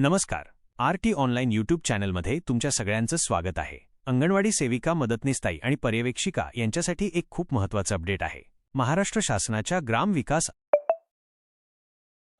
नमस्कार. R T online YouTube चॅनलमध्ये तुमच्या सगळ्यांचं स्वागत आहे. अंगणवाडी सेविका मदतनीसताई आणि पर्यवेक्षिका यांच्यासाठी एक खूप महत्त्वाचं अपडेट आहे. महाराष्ट्र शासनाच्या ग्राम विकास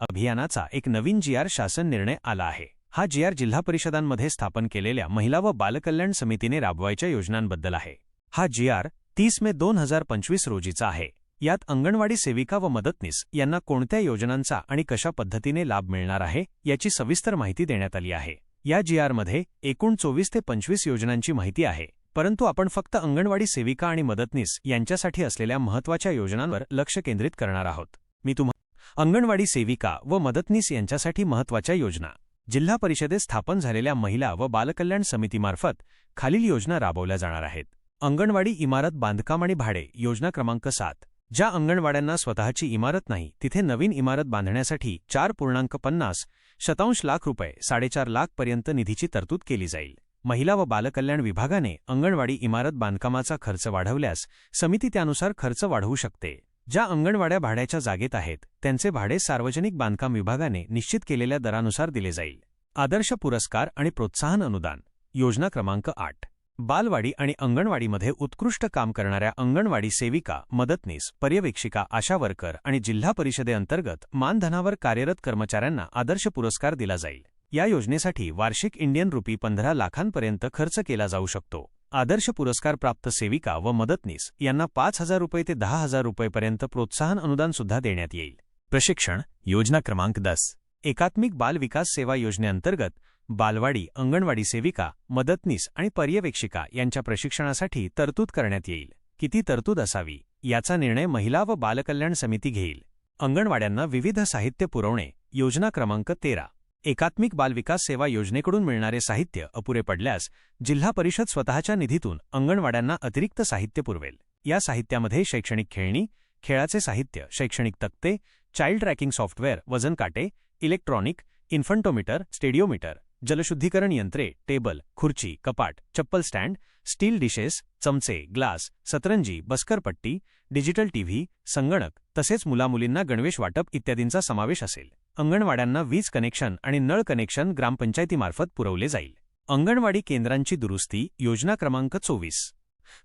अभियानाचा एक नवीन जी आर शासन निर्णय आला आहे. हा जी आर जिल्हा परिषदांमध्ये स्थापन केलेल्या महिला व बालकल्याण समितीने राबवायच्या योजनांबद्दल आहे. हा जी आर तीस मे दोन हजार पंचवीस रोजीचा आहे. यात अंगणवाडी सेविका व मदतनीस यांना कोणत्या योजनांचा आणि कशा पद्धतीने लाभ मिळणार आहे याची सविस्तर माहिती देण्यात आली आहे. या जी आरमध्ये एकूण चोवीस ते पंचवीस योजनांची माहिती आहे परंतु आपण फक्त अंगणवाडी सेविका आणि मदतनीस यांच्यासाठी असलेल्या महत्त्वाच्या योजनांवर लक्ष केंद्रित करणार आहोत. मी तुम्हा अंगणवाडी सेविका व मदतनीस यांच्यासाठी महत्त्वाच्या योजना. जिल्हा परिषदेत स्थापन झालेल्या महिला व बालकल्याण समितीमार्फत खालील योजना राबवल्या जाणार आहेत. अंगणवाडी इमारत बांधकाम आणि भाडे योजना क्रमांक सात. ज्या अंगणवाड्यांना स्वतःची इमारत नाही तिथे नवीन इमारत बांधण्यासाठी चार पूर्णांक पन्नास शतांश लाख रुपये साडेचार लाखपर्यंत निधीची तरतूद केली जाईल. महिला व बालकल्याण विभागाने अंगणवाडी इमारत बांधकामाचा खर्च वाढवल्यास समिती त्यानुसार खर्च वाढवू शकते. ज्या अंगणवाड्या भाड्याच्या जागेत आहेत त्यांचे भाडे सार्वजनिक बांधकाम विभागाने निश्चित केलेल्या दरानुसार दिले जाईल. आदर्श पुरस्कार आणि प्रोत्साहन अनुदान. योजना क्रमांक आठ. बालवाडी आणि अंगणवाडीमध्ये उत्कृष्ट काम करणाऱ्या अंगणवाडी सेविका मदतनीस पर्यवेक्षिका आशा वर्कर आणि जिल्हा परिषदेअंतर्गत मानधनावर कार्यरत कर्मचाऱ्यांना आदर्श पुरस्कार दिला जाईल. या योजनेसाठी वार्षिक इंडियन रुपी पंधरा लाखांपर्यंत खर्च केला जाऊ शकतो. आदर्श पुरस्कार प्राप्त सेविका व मदतनीस यांना पाच हजार रुपये ते दहा हजार रुपयेपर्यंत प्रोत्साहन अनुदान सुद्धा देण्यात येईल. प्रशिक्षण योजना क्रमांक दस. एकात्मिक बाल विकास सेवा योजनेअंतर्गत बालवाडी अंगणवाडी सेविका मदतनीस आणि पर्यवेक्षिका यांच्या प्रशिक्षणासाठी तरतूद करण्यात येईल. किती तरतूद असावी याचा निर्णय महिला व बालकल्याण समिती घेईल. अंगणवाड्यांना विविध साहित्य पुरवणे योजना क्रमांक तेरा. एकात्मिक बालविकास सेवा योजनेकडून मिळणारे साहित्य अपुरे पडल्यास जिल्हा परिषद स्वतःच्या निधीतून अंगणवाड्यांना अतिरिक्त साहित्य पुरवेल. या साहित्यामध्ये शैक्षणिक खेळणी खेळाचे साहित्य शैक्षणिक तक्ते चाइल्ड ट्रॅकिंग सॉफ्टवेअर वजन काटे इलेक्ट्रॉनिक इन्फंटोमीटर स्टेडिओमीटर जलशुद्धीकरण यंत्रे टेबल खुर्ची कपाट चप्पल स्टँड स्टील डिशेस चमचे ग्लास सतरंजी बस्करपट्टी डिजिटल टीव्ही संगणक तसेच मुलामुलींना गणवेश वाटप इत्यादींचा समावेश असेल. अंगणवाड्यांना वीज कनेक्शन आणि नळ कनेक्शन ग्रामपंचायतीमार्फत पुरवले जाईल. अंगणवाडी केंद्रांची दुरुस्ती योजना क्रमांक चोवीस.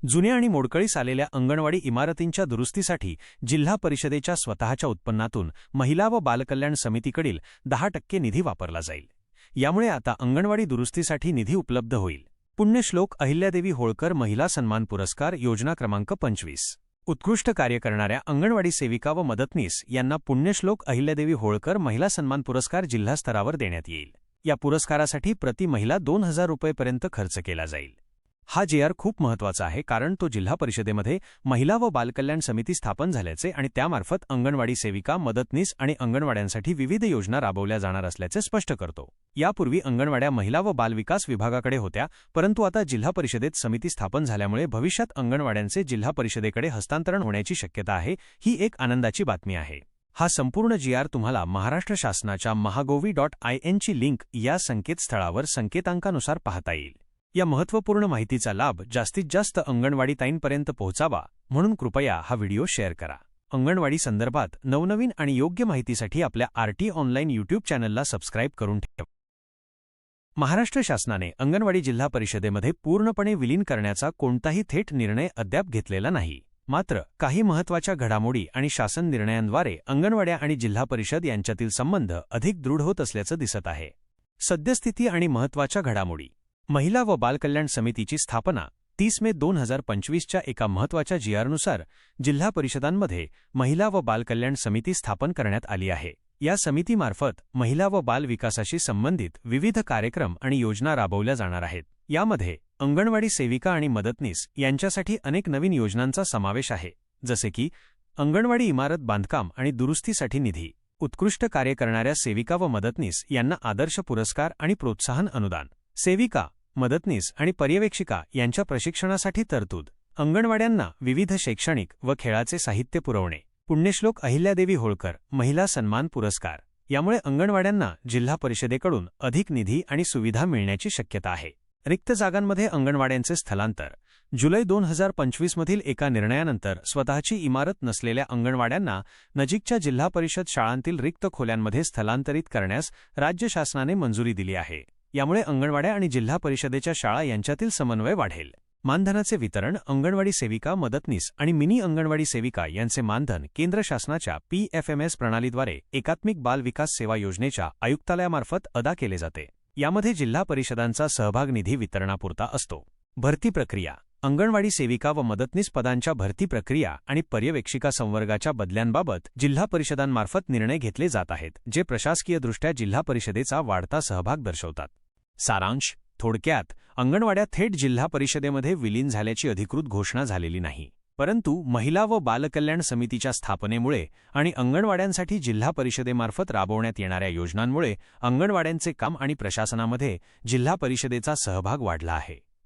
जुन्या आणि मोडकळीस आलेल्या अंगणवाडी इमारतींच्या दुरुस्तीसाठी जिल्हा परिषदेच्या स्वतःच्या उत्पन्नातून महिला व बालकल्याण समितीकडील दहा टक्के निधी वापरला जाईल. यामुळे आता अंगणवाडी दुरुस्तीसाठी निधी उपलब्ध होईल. पुण्यश्लोक अहिल्यादेवी होळकर महिला सन्मान पुरस्कार योजना क्रमांक पंचवीस. उत्कृष्ट कार्य करणाऱ्या अंगणवाडी सेविका व मदतनीस यांना पुण्यश्लोक अहिल्यादेवी होळकर महिला सन्मान पुरस्कार जिल्हास्तरावर देण्यात येईल. या पुरस्कारासाठी प्रति महिला दोन हजार रुपयेपर्यंत खर्च केला जाईल. हा जे आर खूप महत्त्वाचा आहे कारण तो जिल्हा परिषदेमध्ये महिला व बालकल्याण समिती स्थापन झाल्याचे आणि त्यामार्फत अंगणवाडी सेविका मदतनीस आणि अंगणवाड्यांसाठी विविध योजना राबवल्या जाणार असल्याचे स्पष्ट करतो. यापूर्वी अंगणवाड्या महिला व बालविकास विभागाकडे होत्या परंतु आता जिल्हा परिषदेत समिती स्थापन झाल्यामुळे भविष्यात अंगणवाड्यांचे जिल्हा परिषदेकडे हस्तांतरण होण्याची शक्यता आहे ही एक आनंदाची बातमी आहे. हा संपूर्ण जी आर तुम्हाला महाराष्ट्र शासनाच्या महागोवी डॉट आय एनची लिंक या संकेतस्थळावर संकेतांकानुसार पाहता येईल. या महत्त्वपूर्ण माहितीचा लाभ जास्तीत जास्त अंगणवाडी ताईंपर्यंत पोहोचावा म्हणून कृपया हा व्हिडिओ शेअर करा. अंगणवाडी संदर्भात नवनवीन आणि योग्य माहितीसाठी आपल्या आरटी ऑनलाईन यूट्यूब चॅनलला सबस्क्राईब करून ठेवा. महाराष्ट्र शासनाने अंगणवाडी जिल्हा परिषदेमध्ये पूर्णपणे विलीन करण्याचा कोणताही थेट निर्णय अद्याप घेतलेला नाही. मात्र काही महत्त्वाच्या घडामोडी आणि शासन निर्णयांद्वारे अंगणवाड्या आणि जिल्हा परिषद यांच्यातील संबंध अधिक दृढ होत असल्याचं दिसत आहे. सद्यस्थिती आणि महत्त्वाच्या घडामोडी. महिला व बालकल्याण समितीची स्थापना तीस मे दोन हजार पंचवीसच्या एका महत्त्वाच्या जीआरनुसार जिल्हा परिषदांमध्ये महिला व बालकल्याण समिती स्थापन करण्यात आली आहे. या समितीमार्फत महिला व बाल विकासाशी संबंधित विविध कार्यक्रम आणि योजना राबवल्या जाणार आहेत. यामध्ये अंगणवाडी सेविका आणि मदतनीस यांच्यासाठी अनेक नवीन योजनांचा समावेश आहे जसे की अंगणवाडी इमारत बांधकाम आणि दुरुस्तीसाठी निधी उत्कृष्ट कार्य करणाऱ्या सेविका व मदतनीस यांना आदर्श पुरस्कार आणि प्रोत्साहन अनुदान. सेविका मदतनीस आणि पर्यवेक्षिका यांच्या प्रशिक्षणासाठी तरतूद. अंगणवाड्यांना विविध शैक्षणिक व खेळाचे साहित्य पुरवणे. पुण्यश्लोक अहिल्यादेवी होळकर महिला सन्मान पुरस्कार. यामुळे अंगणवाड्यांना जिल्हा परिषदेकडून अधिक निधी आणि सुविधा मिळण्याची शक्यता आहे. रिक्त जागांमध्ये अंगणवाड्यांचे स्थलांतर. जुलै दोन हजार पंचवीसमधील एका निर्णयानंतर स्वतःची इमारत नसलेल्या अंगणवाड्यांना नजीकच्या जिल्हा परिषद शाळांतील रिक्त खोल्यांमध्ये स्थलांतरित करण्यास राज्य शासनाने मंजुरी दिली आहे. यामुळे अंगणवाड्या आणि जिल्हा परिषदेच्या शाळा यांच्यातील समन्वय वाढेल. मानधनाचे वितरण अंगणवाडी सेविका मदतनीस आणि मिनी अंगणवाडी सेविका यांचे मानधन केंद्र शासनाच्या पीएफएमएस प्रणालीद्वारे एकात्मिक बाल विकास सेवा योजनेच्या आयुक्तालयामार्फत अदा केले जाते. यामध्ये जिल्हा परिषदांचा सहभाग निधी वितरणापुरता असतो. भरती प्रक्रिया अंगणवाडी सेविका व मदतनीस पदांच्या भरती प्रक्रिया आणि पर्यवेक्षिका संवर्गाच्या बदल्यांबाबत जिल्हा परिषदांमार्फत निर्णय घेतले जात आहेत जे प्रशासकीयदृष्ट्या जिल्हा परिषदेचा वाढता सहभाग दर्शवतात. सारांश थोडक्यात अंगणवाड्या थेट जिल्हा परिषदेमध्ये विलीन झाल्याची अधिकृत घोषणा झालेली नाही. परंतु महिला व बालकल्याण समितीच्या स्थापनेमुळे आणि अंगणवाड्यांसाठी जिल्हा परिषदेमार्फत राबवण्यात येणाऱ्या योजनांमुळे अंगणवाड्यांचे काम आणि प्रशासनामध्ये जिल्हा परिषदेचा सहभाग वाढला आहे.